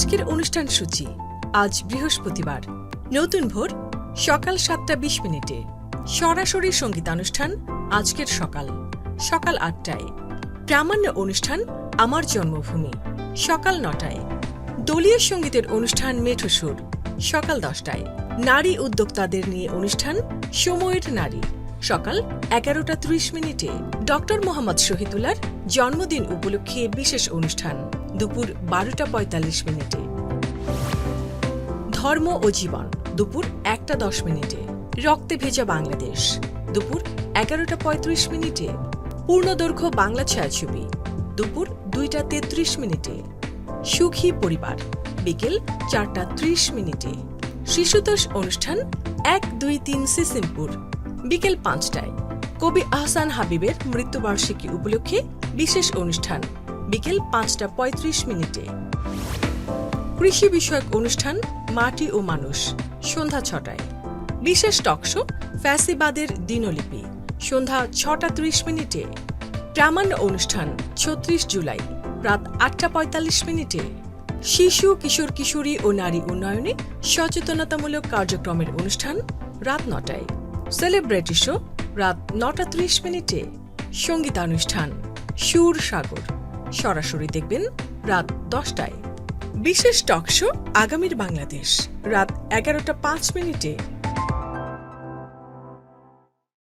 আজকের অনুষ্ঠান সূচি। আজ বৃহস্পতিবার। নতুন ভোর, সকাল সাতটা বিশ মিনিটে। সরাসরি সঙ্গীতানুষ্ঠান, আজকের সকাল সকাল আটটায়। প্রামাণ্য অনুষ্ঠান, আমার জন্মভূমি, সকাল নটায়। দলীয় সঙ্গীতের অনুষ্ঠান, মেঠো সুর, সকাল দশটায়। নারী উদ্যোক্তাদের নিয়ে অনুষ্ঠান, সময়ের নারী, সকাল এগারোটা ত্রিশ মিনিটে। ডক্টর মোহাম্মদ শহীদুল্লার জন্মদিন উপলক্ষে বিশেষ অনুষ্ঠান। দুপুর বারোটা পঁয়তাল্লিশ মিনিটে। ধর্ম ও জীবন, দুপুর একটা দশ মিনিটে। রক্তে ভেজা বাংলাদেশ, দুপুর এগারোটা পঁয়ত্রিশ মিনিটে। পূর্ণদৈর্ঘ্য বাংলা ছায়াছবি, দুপুর দুইটা তেত্রিশ মিনিটে। সুখী পরিবার, বিকেল চারটা ত্রিশ মিনিটে। শিশুতোষ অনুষ্ঠান এক, দুই, তিন সিসিমপুর। বিকেল পাঁচটায়। কবি আহসান হাবিবের মৃত্যুবার্ষিকী উপলক্ষে বিশেষ অনুষ্ঠান। বিকেল পাঁচটা পঁয়ত্রিশ মিনিটে। কৃষি বিষয়ক অনুষ্ঠান, মাটি ও মানুষ, সন্ধ্যা ছটায়। বিশেষ টকশো ফ্যাসিবাদের দিনলিপি, সন্ধ্যা ছটা ত্রিশ মিনিটে। প্রামাণ্য অনুষ্ঠান, ছত্রিশ জুলাই, রাত আটটা পঁয়তাল্লিশ মিনিটে। শিশু, কিশোর, কিশোরী ও নারী উন্নয়নে সচেতনতামূলক কার্যক্রমের অনুষ্ঠান, রাত নটায়। সেলিব্রিটি শো, রাত নটা ত্রিশ মিনিটে। সঙ্গীতানুষ্ঠান, সুর সাগর। সরাসরি দেখবেন রাত দশটায়। বিশেষ টক শো আগামীর বাংলাদেশ রাত এগারোটা পাঁচ মিনিটে।